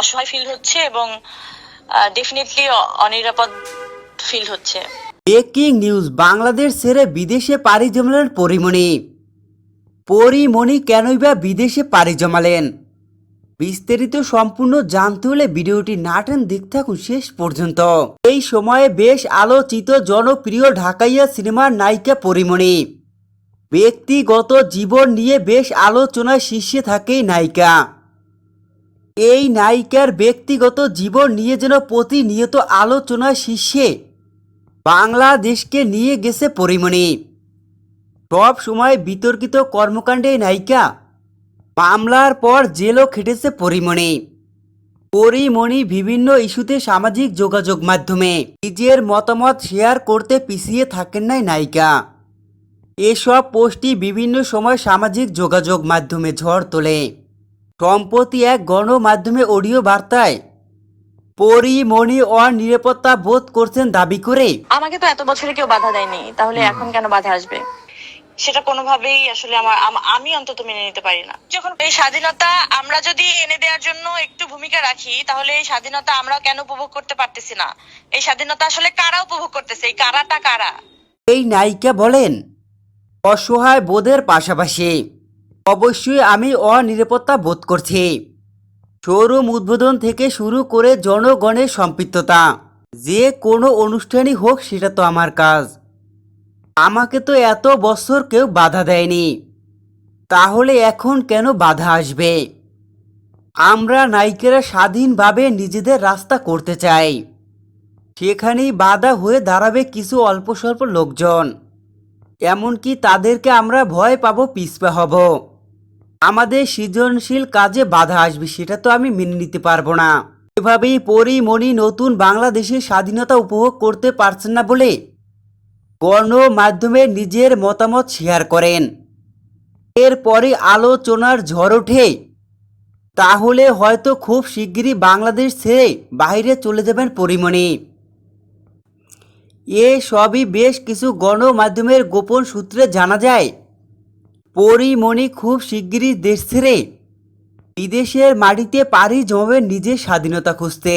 অসহায় ফিল হচ্ছে এবং ডেফিনেটলি অনিরাপদ ফিল হচ্ছে। ব্রেকিং নিউজ বাংলাদেশ ছেড়ে বিদেশে পাড়ি জমালেন পরিমণি। পরিমণি কেনই বা বিদেশে পাড়ি জমালেন? বিস্তারিত সম্পূর্ণ জানতে হলে ভিডিওটি নাটেন দেখতে থাকুন শেষ পর্যন্ত। এই সময়ে বেশ আলোচিত জনপ্রিয় ঢাকাইয়া সিনেমার নায়িকা পরিমণি। ব্যক্তিগত জীবন নিয়ে বেশ আলোচনায় শীর্ষে থাকে নায়িকা। এই নায়িকার ব্যক্তিগত জীবন নিয়ে যেন প্রতিনিয়ত আলোচনার শীর্ষে বাংলাদেশকে নিয়ে গেছে পরিমণি। সব সময় বিতর্কিত কর্মকাণ্ডে নায়িকা মামলার পর জেলও খেটেছে পরিমণি। পরিমণি বিভিন্ন ইস্যুতে সামাজিক যোগাযোগ মাধ্যমে নিজের মতামত শেয়ার করতে পিছিয়ে থাকেন নাই নায়িকা। এসব পোস্টই বিভিন্ন সময় সামাজিক যোগাযোগ মাধ্যমে ঝড় তোলে। সম্প্রতি এক গণমাধ্যমে অডিও বার্তায় পরিমণি অনিরাপত্তা বোধ করছেন দাবি করে। আমাকে তো এত বছরে কেউ বাধা দেয়নি তাহলে এখন কেন বাধা আসবে? সেটা কোনোভাবেই আসলে আমার আমি অন্তত মেনে নিতে পারি না। যখন এই স্বাধীনতা আমরা যদি এনে দেওয়ার জন্য একটু ভূমিকা রাখি তাহলে এই স্বাধীনতা আমরা কেন উপভোগ করতে পারতেছি না? এই স্বাধীনতা আসলে কারা উপভোগ করতেছে? এই কারাটা কারা? এই নায়িকা বলেন অসহায় বোধের পাশাপাশি। অবশ্যই আমি অনিরাপত্তা বোধ করছি। শোরুম উদ্বোধন থেকে শুরু করে জনগণের সম্পৃক্ততা। যে কোনো অনুষ্ঠানই হোক, সেটা তো আমার কাজ। আমাকে তো এত বছর কেউ বাধা দেয়নি। তাহলে এখন কেন বাধা আসবে? আমরা নায়িকেরা স্বাধীনভাবে নিজেদের রাস্তা করতে চাই। সেখানেই বাধা হয়ে দাঁড়াবে কিছু অল্প স্বল্প লোকজন। এমনকি তাদেরকে আমরা ভয় পাবো, পিছপা হব। আমাদের সৃজনশীল কাজে বাধা আসবে, সেটা তো আমি মেনে নিতে পারব না। এভাবেই পরিমণি নতুন বাংলাদেশের স্বাধীনতা উপভোগ করতে পারছেন না বলে গণমাধ্যমে নিজের মতামত শেয়ার করেন। এরপরে আলোচনার ঝড় ওঠে। তাহলে হয়তো খুব শিগগিরই বাংলাদেশ ছেড়ে বাইরে চলে যাবেন পরিমণি এ সবই বেশ কিছু গণমাধ্যমের গোপন সূত্রে জানা যায়। পরিমণি খুব শিগগিরই দেশ ছেড়ে বিদেশের মাটিতে পাড়ি জমাবে নিজের স্বাধীনতা খুঁজতে।